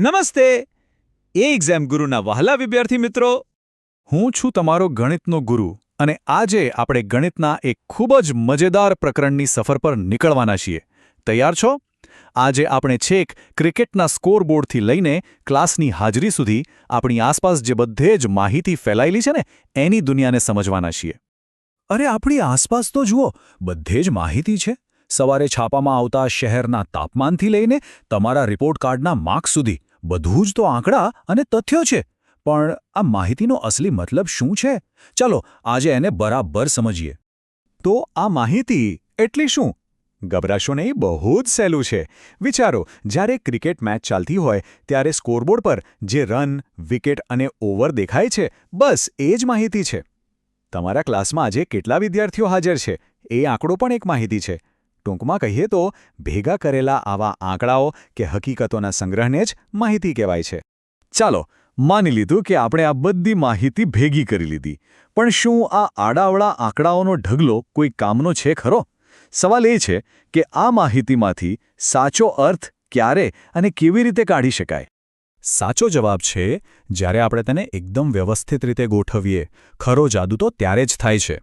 નમસ્તે. એ એક્ઝામ ગુરુના વહાલા વિદ્યાર્થી મિત્રો. હું છું તમારો ગણિતનો ગુરુ અને આજે આપણે ગણિતના એક ખૂબ જ મજેદાર પ્રકરણની સફર પર નીકળવાના છીએ. તૈયાર છો? આજે આપણે છેક ક્રિકેટના સ્કોરબોર્ડથી લઈને ક્લાસની હાજરી સુધી આપણી આસપાસ જે બધે જ માહિતી ફેલાયેલી છે ને, એની દુનિયાને સમજવાના છીએ. અરે, આપણી આસપાસ તો જુઓ, બધે જ માહિતી છે. સવારે છાપામાં આવતા શહેરના તાપમાનથી લઈને તમારા રિપોર્ટ કાર્ડના માર્ક્સ સુધી. બધું જ તો આંકડા અને તથ્યો છે. પણ આ માહિતીનો અસલી મતલબ શું છે? ચાલો આજે એને બરાબર સમજીએ. તો આ માહિતી એટલી શું? ગભરાશો નહીં, બહુ જ સહેલું છે. વિચારો, જ્યારે ક્રિકેટ મેચ ચાલતી હોય, ત્યારે સ્કોરબોર્ડ પર જે રન, વિકેટ અને ઓવર દેખાય છે, બસ એ જ માહિતી છે. તમારા ક્લાસમાં આજે કેટલા વિદ્યાર્થીઓ હાજર છે? એ આંકડો પણ એક માહિતી છે. ટૂંકમાં કહીએ તો, ભેગા કરેલા આવા આંકડાઓ કે હકીકતોના સંગ્રહને જ માહિતી કહેવાય છે. ચાલો, માની લીધું કે આપણે આ બધી માહિતી ભેગી કરી લીધી. પણ શું આ આડાવડા આંકડાઓનો ઢગલો કોઈ કામનો છે ખરો? સવાલ એ છે કે આ માહિતીમાંથી સાચો અર્થ ક્યારે અને કેવી રીતે કાઢી શકાય? સાચો જવાબ છે, જ્યારે આપણે તેને એકદમ વ્યવસ્થિત રીતે ગોઠવીએ. ખરો જાદુ તો ત્યારે જ થાય છે.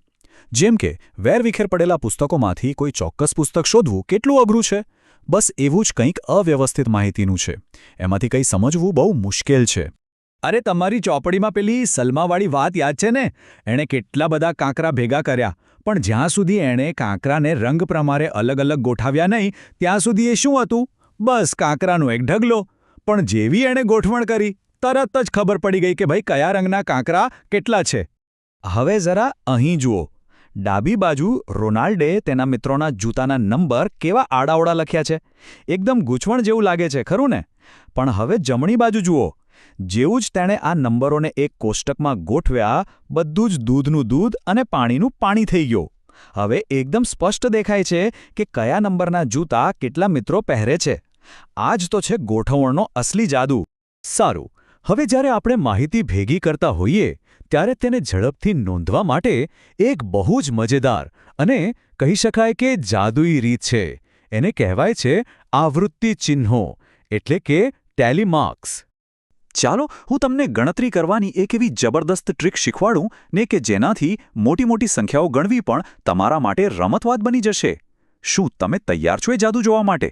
જેમ કે, વેરવિખેર પડેલા પુસ્તકોમાંથી કોઈ ચોક્કસ પુસ્તક શોધવું કેટલું અઘરું છે? બસ એવું જ કંઈક અવ્યવસ્થિત માહિતીનું છે. એમાંથી કંઈ સમજવું બહુ મુશ્કેલ છે. અરે, તમારી ચોપડીમાં પેલી સલમાવાળી વાત યાદ છે ને? એણે કેટલા બધા કાંકરા ભેગા કર્યા. પણ જ્યાં સુધી એણે કાંકરાને રંગ પ્રમાણે અલગ અલગ ગોઠવ્યા નહીં, ત્યાં સુધી એ શું હતું? બસ કાંકરાનો એક ઢગલો. પણ જેવી એણે ગોઠવણ કરી, તરત જ ખબર પડી ગઈ કે ભાઈ કયા રંગના કાંકરા કેટલા છે. હવે જરા અહીં જુઓ. ડાબી બાજુ રોનાલ્ડે તેના મિત્રોના જૂતાના નંબર કેવા આડાઓડા લખ્યા છે? એકદમ ગૂંચવણ જેવું લાગે છે, ખરું ને? પણ હવે જમણી બાજુ જુઓ. જેવું જ તેણે આ નંબરોને એક કોષ્ટકમાં ગોઠવ્યા, બધું જ દૂધનું દૂધ અને પાણીનું પાણી થઈ ગયું. હવે એકદમ સ્પષ્ટ દેખાય છે કે કયા નંબરના જૂતા કેટલા મિત્રો પહેરે છે. આ જ તો છે ગોઠવણનો અસલી જાદુ. સારું. હવે જ્યારે આપણે માહિતી ભેગી કરતા હોઈએ, ત્યારે તેને ઝડપથી નોંધવા માટે એક બહુ જ મજેદાર અને કહી શકાય કે જાદુઈ રીત છે. એને કહેવાય છે આવૃત્તિ ચિહ્નો, એટલે કે ટેલીમાર્ક્સ ચાલો હું તમને ગણતરી કરવાની એક એવી જબરદસ્ત ટ્રીક શીખવાડું, ને કે જેનાથી મોટી મોટી સંખ્યાઓ ગણવી પણ તમારા માટે રમતવાદ બની જશે. શું તમે તૈયાર છો એ જાદુ જોવા માટે?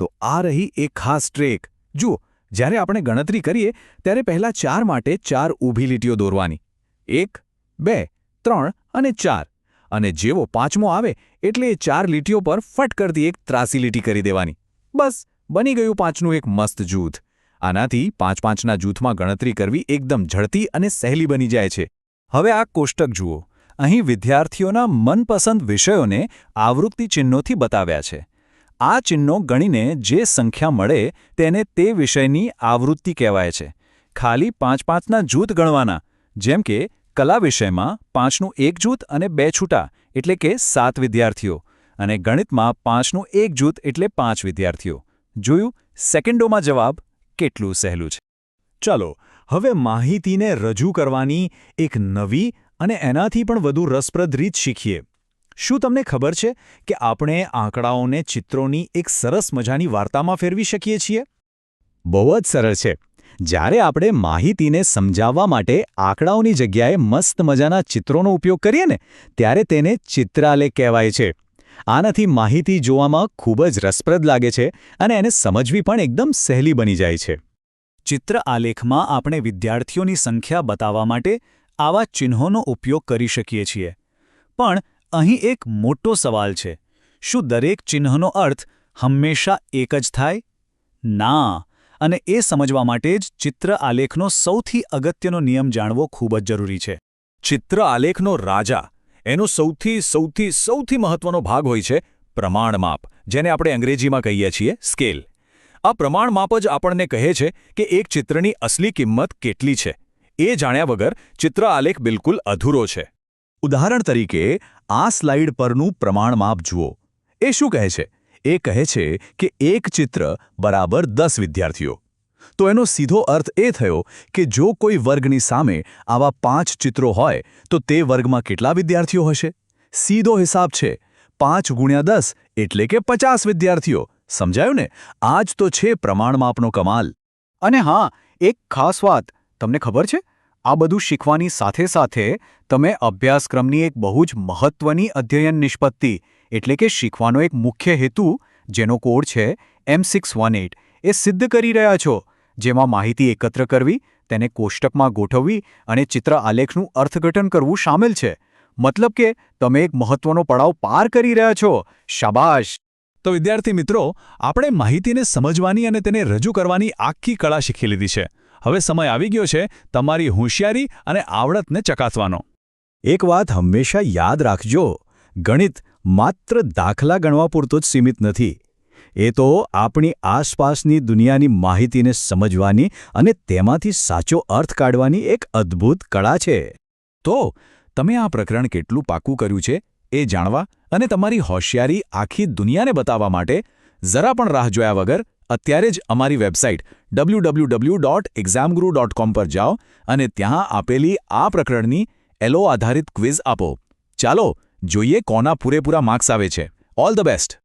તો આ રહી એક ખાસ ટ્રેક. જુઓ જ્યારે આપણે ગણતરી કરીએ, ત્યારે પહેલાં ચાર માટે ચાર ઊભી લીટીઓ દોરવાની. એક, બે, ત્રણ અને ચાર. અને જેવો પાંચમો આવે, એટલે એ ચાર લીટીઓ પર ફટ કરતી એક ત્રાસી લીટી કરી દેવાની. બસ, બની ગયું પાંચનું એક મસ્ત જૂથ. આનાથી પાંચ પાંચના જૂથમાં ગણતરી કરવી એકદમ ઝડપી અને સહેલી બની જાય છે. હવે આ કોષ્ટક જુઓ. અહીં વિદ્યાર્થીઓના મનપસંદ વિષયોને આવૃત્તિ ચિહ્નોથી બતાવ્યા છે. આ ચિહ્નો ગણીને જે સંખ્યા મળે તેને તે વિષયની આવૃત્તિ કહેવાય છે. ખાલી પાંચ પાંચના જૂથ ગણવાના, જેમ કે કલા વિષયમાં પાંચનું એક જૂથ અને બે છૂટા, એટલે કે સાત વિદ્યાર્થીઓ, અને ગણિતમાં પાંચનું એક જૂથ એટલે પાંચ વિદ્યાર્થીઓ. જોયું? સેકન્ડોમાં જવાબ કેટલું સહેલું છે. ચાલો, હવે માહિતીને રજૂ કરવાની એક નવી અને એનાથી પણ વધુ રસપ્રદ રીત શીખીએ. શું તમને ખબર છે કે આપણે આંકડાઓને ચિત્રોની એક સરસ મજાની વાર્તામાં ફેરવી શકીએ છીએ? બહુ જ સરળ છે. જ્યારે આપણે માહિતીને સમજાવવા માટે આંકડાઓની જગ્યાએ મસ્ત મજાના ચિત્રોનો ઉપયોગ કરીએ ને, ત્યારે તેને ચિત્રાલેખ કહેવાય છે. આનાથી માહિતી જોવામાં ખૂબ જ રસપ્રદ લાગે છે અને એને સમજવી પણ એકદમ સહેલી બની જાય છે. ચિત્ર આલેખમાં આપણે વિદ્યાર્થીઓની સંખ્યા બતાવવા માટે આવા ચિહ્નોનો ઉપયોગ કરી શકીએ છીએ. પણ અહીં એક મોટો સવાલ છે. શું દરેક ચિહ્નનો અર્થ હંમેશા એક જ થાય? ના, અને એ સમજવા માટે જ ચિત્ર આલેખનો સૌથી અગત્યનો નિયમ જાણવો ખૂબ જ જરૂરી છે. ચિત્ર આલેખનો રાજા, એનો સૌથી સૌથી સૌથી મહત્વનો ભાગ હોય છે પ્રમાણમાપ જેને આપણે અંગ્રેજીમાં કહીએ છીએ સ્કેલ. આ પ્રમાણમાપ જ આપણને કહે છે કે એક ચિત્રની અસલી કિંમત કેટલી છે. એ જાણ્યા વગર ચિત્ર આલેખ બિલકુલ અધૂરો છે. ઉદાહરણ તરીકે, આ સ્લાઇડ પરનું પ્રમાણમાપ જુઓ. એ શું કહે છે? એ કહે છે કે એક ચિત્ર બરાબર દસ વિદ્યાર્થીઓ. તો એનો સીધો અર્થ એ થયો કે જો કોઈ વર્ગની સામે આવા પાંચ ચિત્રો હોય, તો તે વર્ગમાં કેટલા વિદ્યાર્થીઓ હશે? સીધો હિસાબ છે, પાંચ ગુણ્યા દસ એટલે કે પચાસ વિદ્યાર્થીઓ. સમજાયું ને? આ જ તો છે પ્રમાણમાપનો કમાલ. અને હા, એક ખાસ વાત. તમને ખબર છે? આ બધું શીખવાની સાથે સાથે તમે અભ્યાસક્રમની એક બહુ જ મહત્વની અધ્યયન નિષ્પત્તિ, એટલે કે શીખવાનો એક મુખ્ય હેતુ, જેનો કોડ છે એમ સિક્સ વન એટ એ સિદ્ધ કરી રહ્યા છો. જેમાં માહિતી એકત્ર કરવી, તેને કોષ્ટકમાં ગોઠવવી અને ચિત્ર આલેખનું અર્થઘટન કરવું સામેલ છે. મતલબ કે તમે એક મહત્વનો પડાવ પાર કરી રહ્યા છો. શાબાશ! તો વિદ્યાર્થી મિત્રો, આપણે માહિતીને સમજવાની અને તેને રજૂ કરવાની આખી કળા શીખી લીધી છે. હવે સમય આવી ગયો છે તમારી હોશિયારી અને આવડતને ચકાસવાનો. એક વાત હંમેશા યાદ રાખજો, ગણિત માત્ર દાખલા ગણવા પૂરતો જ સીમિત નથી. એ તો આપણી આસપાસની દુનિયાની માહિતીને સમજવાની અને તેમાંથી સાચો અર્થ કાઢવાની એક અદ્ભુત કળા છે. તો, તમે આ પ્રકરણ કેટલું પાકું કર્યું છે એ જાણવા અને તમારી હોશિયારી આખી દુનિયાને બતાવવા માટે જરા પણ રાહ જોયા વગર અત્યારે જ અમારી વેબસાઇટ www.examguru.com પર જાઓ અને ત્યાં આપેલી આ પ્રકરણની એલો આધારિત ક્વિઝ આપો. ચાલો, જોઈએ કોના પૂરેપૂરા માર્ક્સ આવે છે. All the best